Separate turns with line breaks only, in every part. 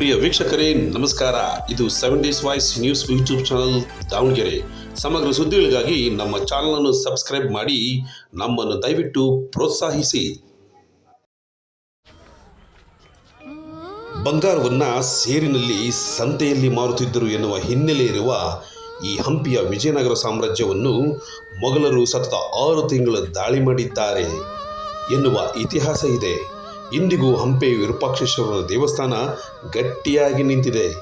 ಪ್ರಿಯ ವೀಕ್ಷಕರೇ, ನಮಸ್ಕಾರ. ಇದು seven days voice news YouTube channel Davangere. ಸಮಗ್ರ ಸುದ್ದಿಗಳಿಗಾಗಿ ನಮ್ಮ ಚಾನಲನ್ನು ಸಬ್ಸ್ಕ್ರೈಬ್ ಮಾಡಿ, ನಮ್ಮನ್ನು ದಯವಿಟ್ಟು ಪ್ರೋತ್ಸಾಹಿಸಿ. ಬಂಗಾರವನ್ನ ಸೇರಿನಲ್ಲಿ ಸಂತೆಯಲ್ಲಿ ಮಾರುತ್ತಿದ್ದರು ಎನ್ನುವ ಹಿನ್ನೆಲೆ ಇರುವ ಈ ಹಂಪಿಯ ವಿಜಯನಗರ ಸಾಮ್ರಾಜ್ಯವನ್ನು ಮೊಘಲರು ಸತತ ಆರು ತಿಂಗಳು ದಾಳಿ ಮಾಡಿದ್ದಾರೆ ಎನ್ನುವ ಇತಿಹಾಸ ಇದೆ. ಇಂದಿಗೂ ಹಂಪೆ ವಿರೂಪಾಕ್ಷೇಶ್ವರನ ದೇವಸ್ಥಾನ ಗಟ್ಟಿಯಾಗಿ ನಿಂತಿದೆ.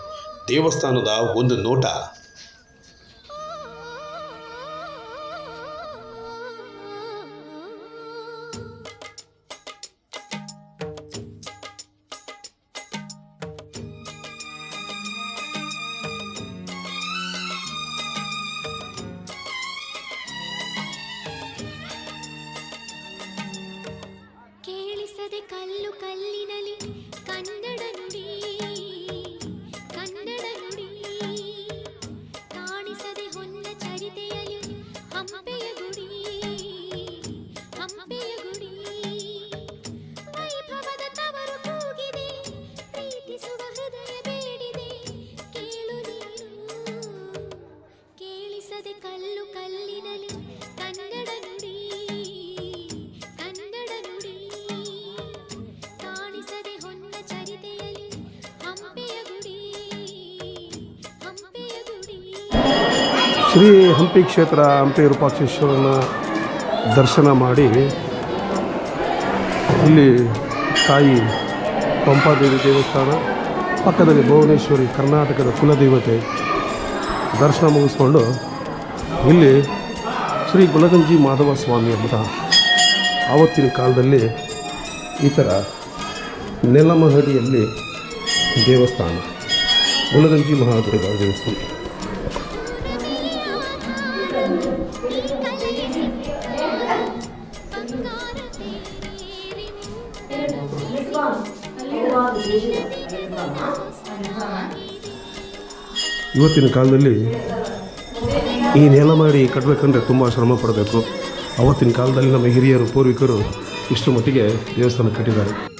ದೇವಸ್ಥಾನದ ಒಂದು ನೋಟ.
కళ్ళు కల్లినలి
ಶ್ರೀ ಹಂಪಿ ಕ್ಷೇತ್ರ ಹಂಪಿ ರೂಪಾಕ್ಷೇಶ್ವರನ ದರ್ಶನ ಮಾಡಿ ಇಲ್ಲಿ ತಾಯಿ ಪಂಪಾದೇವಿ ದೇವಸ್ಥಾನ, ಪಕ್ಕದಲ್ಲಿ ಭುವನೇಶ್ವರಿ ಕರ್ನಾಟಕದ ಕುಲದೇವತೆ ದರ್ಶನ ಮುಗಿಸ್ಕೊಂಡು ಇಲ್ಲಿ ಶ್ರೀ ಗುಲಗಂಜಿ ಮಾಧವ ಸ್ವಾಮಿ ಅಂತ ಆವತ್ತಿನ ಕಾಲದಲ್ಲಿ ಈ ಥರ ನೆಲಮಹಡಿಯಲ್ಲಿ ದೇವಸ್ಥಾನ, ಗುಲಗಂಜಿ ಮಹಾದೇವ ದೇವಸ್ಥಾನ. ಇವತ್ತಿನ ಕಾಲದಲ್ಲಿ ಈ ನೆಲ ಮಾಡಿ ಕಟ್ಟಬೇಕಂದ್ರೆ ತುಂಬ ಶ್ರಮ ಪಡಬೇಕು. ಅವತ್ತಿನ ಕಾಲದಲ್ಲಿ ನಮ್ಮ ಹಿರಿಯರು, ಪೂರ್ವಿಕರು ಇಷ್ಟು ಮಟ್ಟಿಗೆ ದೇವಸ್ಥಾನ ಕಟ್ಟಿದ್ದಾರೆ.